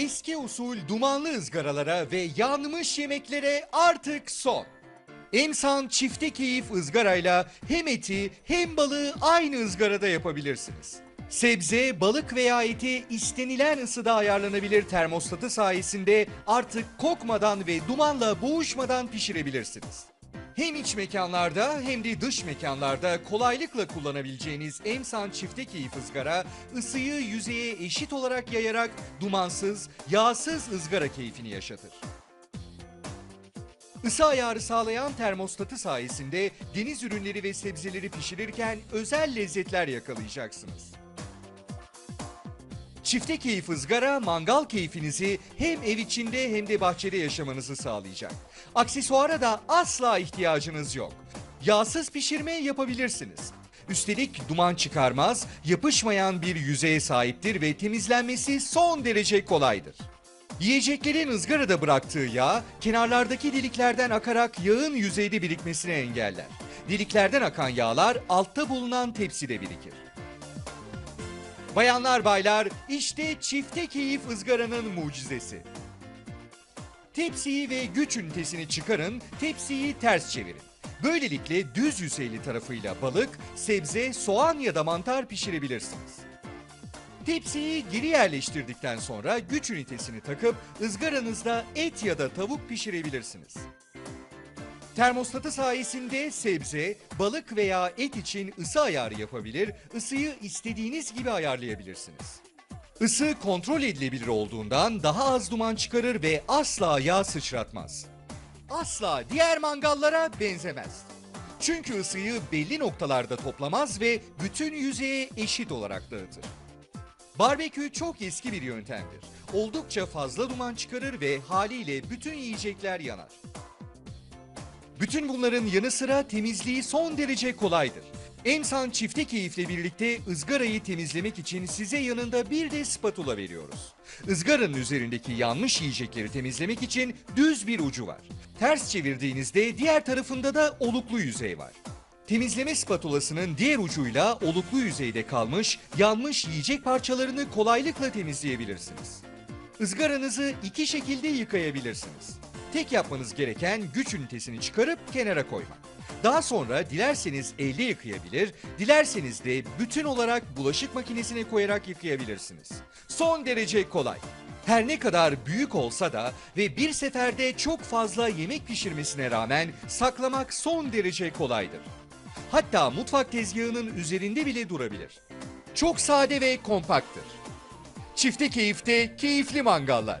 Eski usul dumanlı ızgaralara ve yanmış yemeklere artık son. Emsan çifte keyif ızgarayla hem eti hem balığı aynı ızgarada yapabilirsiniz. Sebze, balık veya eti istenilen ısıda ayarlanabilir termostatı sayesinde artık kokmadan ve dumanla boğuşmadan pişirebilirsiniz. Hem iç mekanlarda hem de dış mekanlarda kolaylıkla kullanabileceğiniz Emsan çifte keyif ızgara ısıyı yüzeye eşit olarak yayarak dumansız, yağsız ızgara keyfini yaşatır. Isı ayarı sağlayan termostatı sayesinde deniz ürünleri ve sebzeleri pişirirken özel lezzetler yakalayacaksınız. Çifte keyif ızgara mangal keyfinizi hem ev içinde hem de bahçede yaşamanızı sağlayacak. Aksesuara da asla ihtiyacınız yok. Yağsız pişirme yapabilirsiniz. Üstelik duman çıkarmaz, yapışmayan bir yüzeye sahiptir ve temizlenmesi son derece kolaydır. Yiyeceklerin ızgarada bıraktığı yağ kenarlardaki deliklerden akarak yağın yüzeyde birikmesini engeller. Deliklerden akan yağlar altta bulunan tepside birikir. Bayanlar baylar işte çifte keyif ızgaranın mucizesi. Tepsiyi ve güç ünitesini çıkarın, tepsiyi ters çevirin. Böylelikle düz yüzeyli tarafıyla balık, sebze, soğan ya da mantar pişirebilirsiniz. Tepsiyi geri yerleştirdikten sonra güç ünitesini takıp ızgaranızda et ya da tavuk pişirebilirsiniz. Termostatı sayesinde sebze, balık veya et için ısı ayarı yapabilir, ısıyı istediğiniz gibi ayarlayabilirsiniz. Isı kontrol edilebilir olduğundan daha az duman çıkarır ve asla yağ sıçratmaz. Asla diğer mangallara benzemez. Çünkü ısıyı belli noktalarda toplamaz ve bütün yüzeye eşit olarak dağıtır. Barbekü çok eski bir yöntemdir. Oldukça fazla duman çıkarır ve haliyle bütün yiyecekler yanar. Bütün bunların yanı sıra temizliği son derece kolaydır. Emsan çifte keyifle birlikte ızgarayı temizlemek için size yanında bir de spatula veriyoruz. Izgaranın üzerindeki yanmış yiyecekleri temizlemek için düz bir ucu var. Ters çevirdiğinizde diğer tarafında da oluklu yüzey var. Temizleme spatulasının diğer ucuyla oluklu yüzeyde kalmış, yanmış yiyecek parçalarını kolaylıkla temizleyebilirsiniz. Izgaranızı iki şekilde yıkayabilirsiniz. Tek yapmanız gereken güç ünitesini çıkarıp kenara koymak. Daha sonra dilerseniz elde yıkayabilir, dilerseniz de bütün olarak bulaşık makinesine koyarak yıkayabilirsiniz. Son derece kolay. Her ne kadar büyük olsa da ve bir seferde çok fazla yemek pişirmesine rağmen saklamak son derece kolaydır. Hatta mutfak tezgahının üzerinde bile durabilir. Çok sade ve kompakttır. Çifte keyifte keyifli mangallar.